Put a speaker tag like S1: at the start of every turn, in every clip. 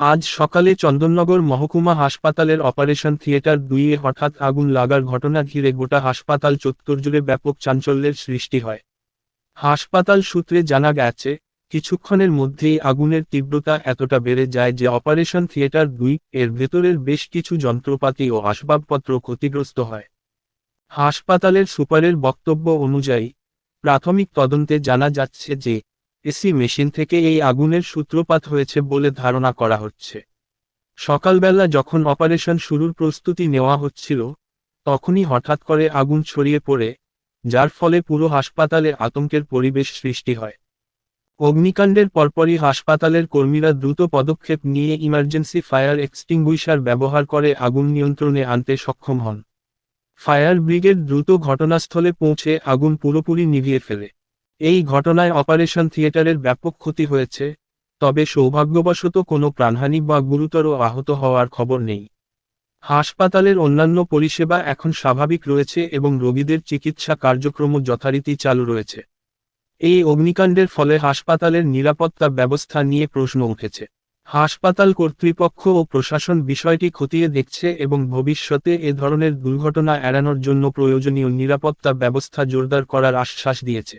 S1: আজ সকালে চন্দননগর মহকুমা হাসপাতালের অপারেশন থিয়েটার দুইয়ে হঠাৎ আগুন লাগার ঘটনা ঘিরে গোটা হাসপাতাল চত্বর জুড়ে ব্যাপক চাঞ্চল্যের সৃষ্টি হয়। হাসপাতাল সূত্রে জানা গেছে, কিছুক্ষণের মধ্যেই আগুনের তীব্রতা এতটা বেড়ে যায় যে অপারেশন থিয়েটার দুই এর ভেতরের বেশ কিছু যন্ত্রপাতি ও আসবাবপত্র ক্ষতিগ্রস্ত হয়। হাসপাতালের সুপারের বক্তব্য অনুযায়ী, প্রাথমিক তদন্তে জানা যাচ্ছে যে এসি মেশিন থেকে এই আগুনের সূত্রপাত হয়েছে বলে ধারণা করা হচ্ছে। সকালবেলা যখন অপারেশন শুরুর প্রস্তুতি নেওয়া হচ্ছিল, তখনই হঠাৎ করে আগুন ছড়িয়ে পড়ে, যার ফলে পুরো হাসপাতালে আতঙ্কের পরিবেশ সৃষ্টি হয়। অগ্নিকাণ্ডের পরপরই হাসপাতালের কর্মীরা দ্রুত পদক্ষেপ নিয়ে ইমার্জেন্সি ফায়ার এক্সটিংগুইশার ব্যবহার করে আগুন নিয়ন্ত্রণে আনতে সক্ষম হন। ফায়ার ব্রিগেড দ্রুত ঘটনাস্থলে পৌঁছে আগুন পুরোপুরি নিভিয়ে ফেলে। এই ঘটনায় অপারেশন থিয়েটারের ব্যাপক ক্ষতি হয়েছে, তবে সৌভাগ্যবশত কোনো প্রাণহানি বা গুরুতর আহত হওয়ার খবর নেই। হাসপাতালের অন্যান্য পরিষেবা এখন স্বাভাবিক রয়েছে এবং রোগীদের চিকিৎসা কার্যক্রম যথারীতি চালু রয়েছে। এই অগ্নিকাণ্ডের ফলে হাসপাতালের নিরাপত্তা ব্যবস্থা নিয়ে প্রশ্ন উঠেছে। হাসপাতাল কর্তৃপক্ষ ও প্রশাসন বিষয়টি খতিয়ে দেখছে এবং ভবিষ্যতে এ ধরনের দুর্ঘটনা এড়ানোর জন্য প্রয়োজনীয় নিরাপত্তা ব্যবস্থা জোরদার করার আশ্বাস দিয়েছে।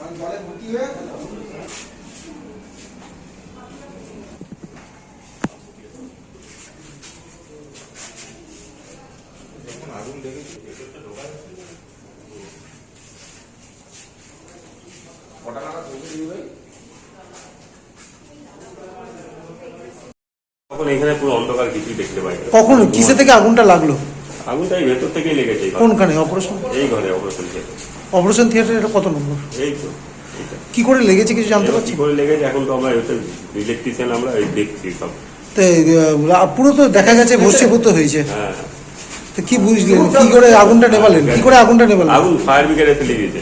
S2: কারণ জলে ভর্তি হয়ে আছে
S3: আগুন দেখেছি কটা নাগাদ পৌঁছে
S4: তখন এখানে পুরো অন্ধকার কিছুই দেখতে পাই।
S5: কখন? কিসে থেকে আগুনটা লাগল?
S4: আগুনটা এই ভেতর থেকেই লেগেছে
S5: কোনখানে? অপারেশন
S4: এই ঘরে অপারেশন থিয়েটার
S5: অপারেশন থিয়েটার এটা কত নম্বর?
S4: এই তো
S5: কি করে লেগেছে কিছু জানতে পারছি
S4: কি করে লেগেছে এখন তো আমরা ইলেকট্রিশিয়ান আমরা এই দেখছি সব।
S5: তো পুরো তো দেখা গেছে ভস্মীভূত হয়েছে।
S4: হ্যাঁ
S5: তো কি বুঝলেন? কি করে আগুনটা নেভালেন? কি করে আগুনটা নেভালেন?
S4: আগুন ফায়ার ব্রিগেড এসে লেগেছে।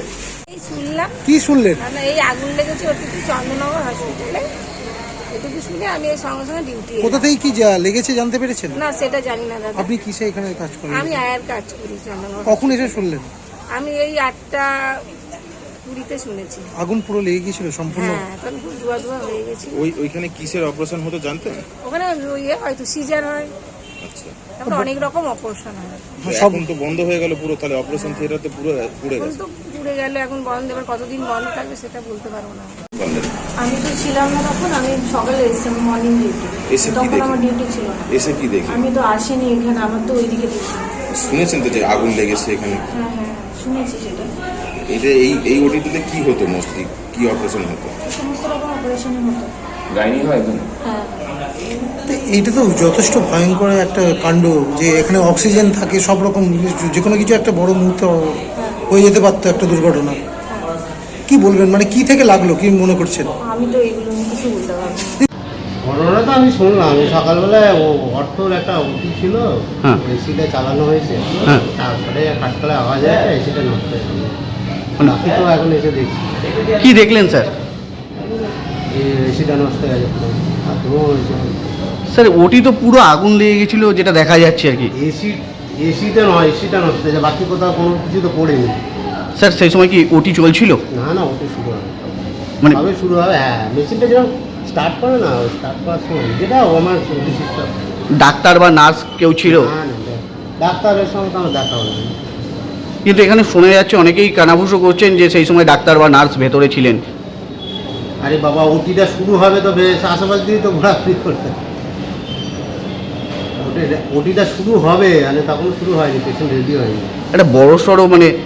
S5: কি শুনলেন?
S6: এই আগুন লেগেছে ওটুকু চন্দ্রনগর হসপিটালে এটুকু শুনে আমি এই সঙ্গে সঙ্গে ডিউটি
S5: কোথা থেকে কি যা- লেগেছে জানতে পেরেছেন?
S6: না সেটা জানি না দাদা।
S5: আপনি কিসে এখানে কাজ করেন?
S6: আমি আয়ার কাজ করি
S5: কখন এসে শুনলেন?
S6: আমি এই আটটা পুরীতে শুনেছি।
S5: আগুন পুরো লেগে গিয়েছিল সম্পূর্ণ?
S6: হ্যাঁ তখন খুব ধোয়া ধোয়া হয়ে গেছিল।
S3: ওই ওইখানে কিসের অপারেশন হতো জানতেন?
S6: ওখানে ইয়ে হয়তো সিজার হয়। তারপরে অনেক রকম অপারেশন হয়।
S5: সব
S3: তো বন্ধ হয়ে গেল পুরো তাহলে অপারেশন থিয়েটার তো পুরো পুড়ে
S6: এখন
S3: গেছে।
S6: তো পুড়ে গেল এখন বন্ধ এবার কতদিন বন্ধ থাকবে সেটা বলতে পারব না।
S7: আমি তো ছিলাম না তখন আমি সকালে এসেছি মর্নিং ডিউটি
S3: এসে কি
S7: তখন আমার ডিউটি ছিল না।
S3: এসে কি দেখি?
S7: আমি তো আসিনি এখানে আমার তো ওইদিকে দেখি।
S3: শুনেছেন তো যে আগুন লেগেছে এখানে?
S7: হ্যাঁ হ্যাঁ শুনেছি সেটা।
S3: এটা এই এই ওটিতে কি হতো মোস্টলি কি অপারেশন হতো?
S7: সমস্ত রকম অপারেশনই হতো।
S3: গাইনি হয় এখানে?
S7: হ্যাঁ।
S5: তো এইটা তো যথেষ্ট ভয়ঙ্কর একটা কাণ্ড যে এখানে অক্সিজেন থাকে সব রকম যে কোনো কিছু একটা বড় মুহূর্তে হয়ে যেতে পারতো একটা দুর্ঘটনা। কি বলবেন? মানে কি থেকে লাগল? কি মনে করছেন?
S7: আমি তো এগুলো কিছু বলতে পারব
S8: ঘটনা তো আমি শুনলাম। আমি সকালবেলায় ও অটোর একটা উঠি ছিল
S9: হ্যাঁ।
S8: এসিটা চালানো হয়েছে।
S9: হ্যাঁ।
S8: তারপরে খাটতলা আওয়াজ হয়েছে এসিটা নষ্ট হয়ে বাকি তো এখন এসে দেখছি।
S9: কি দেখলেন স্যার?
S8: নষ্ট হয়ে আর ধোঁয়া হয়েছে
S9: স্যার ওটি তো পুরো আগুন লেগে গেছিল যেটা দেখা যাচ্ছে আর কি।
S8: এসি এসিটা নয় এসিটা নষ্ট হয়েছে বাকি কোথাও কোনো কিছু তো পড়েনি।
S9: স্যার সেই সময় কি ওটি চলছিল
S8: না না ওটা শুরু হবে।
S9: মানে
S8: কবে শুরু হবে হ্যাঁ মেশিনটা যেরকম স্টার্ট করে না স্টার্ট করার সময় যেটা আমার সিস্টেম
S9: ডাক্তার বা নার্স কেউ ছিল?
S8: না না ডাক্তারের সঙ্গে তো আমার দেখা হলো।
S9: কিন্তু এখানে শোনা যাচ্ছে অনেকেই কানাভুষো করছেন যে সেই সময় ডাক্তার বা নার্স ভেতরে ছিলেন।
S8: আরে বাবা ওটিটা শুরু হবে তো বেশ আশেপাশ দিয়ে তো ঘোরাঘুরি করতে। ওটি- ওটিটা শুরু হবে মানে তখন শুরু হয়নি পেশেন্ট রেডি হয়নি।
S9: একটা বড় সড়ো মানে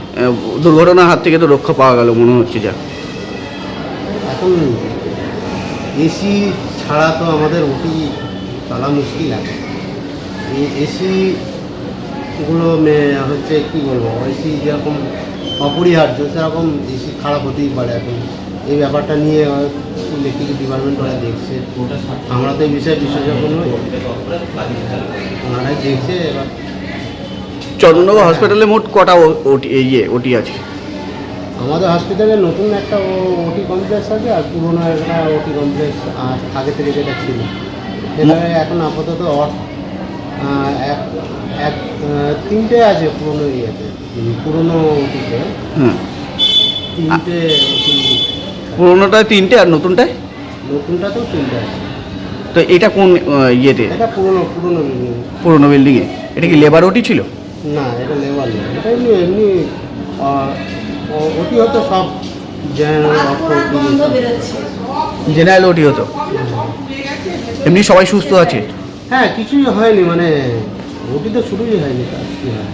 S9: দুর্ঘটনার হাত থেকে তো রক্ষা পাওয়া গেল মনে হচ্ছে যা।
S8: এখন এসি ছাড়া তো আমাদের ওটি চলা মুশকিল আছে। এই এসি গুলো মে- হচ্ছে কি বলব এসি যেরকম অপরিহার্য সেরকম এসি খারাপ হতেই পারে এখন। এই ব্যাপারটা নিয়ে ইলেকট্রিক ডিপার্টমেন্ট ওরা দেখছে। আমরা তো এই বিষয়ে বিশেষজ্ঞ নই। ওনারাই দেখছে এবার
S9: হসপিটালে মোট কটা ওটি ইয়ে ওটি আছে?
S8: আমাদের হসপিটালে নতুন একটা ওটি কমপ্লেক্স আছে আর পুরোনো একটা ওটি কমপ্লেক্স আগে থেকে যেটা ছিল। সেটা এখন আপাতত এক এক তিনটে আছে পুরোনো ইয়েতে। পুরোনো ওটিতে। তিনটে ওটি
S9: পুরোনোটায় তিনটে আর নতুনটায়?
S8: নতুনটাতেও তিনটে আছে।
S9: তো এটা কোন আহ, ইয়েতে?
S8: এটা পুরোনো পুরোনো বিল্ডিং
S9: পুরোনো বিল্ডিংয়ে এটা কি লেবার ওটি ছিল?
S8: না এটা লেবার না এটা এমনি এমনি আহ, ও- ওটি হতো সব। জেনারেল অর্থ
S9: জেনারেল ওটি হতো। এমনি সবাই সুস্থ আছে?
S8: হ্যাঁ কিছুই হয়নি মানে ওটি তো শুরুই হয়নি কাজ কি হয়।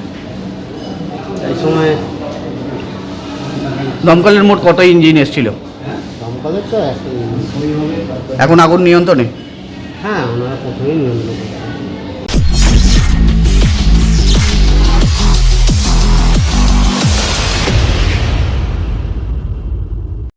S8: এই সময়
S9: দমকলের মোট কত ইঞ্জিন এসেছিল?
S8: দমকলের তো
S9: এখন আগুন নিয়ন্ত্রণে
S8: হ্যাঁ ওনারা প্রথমেই নিয়ন্ত্রণ।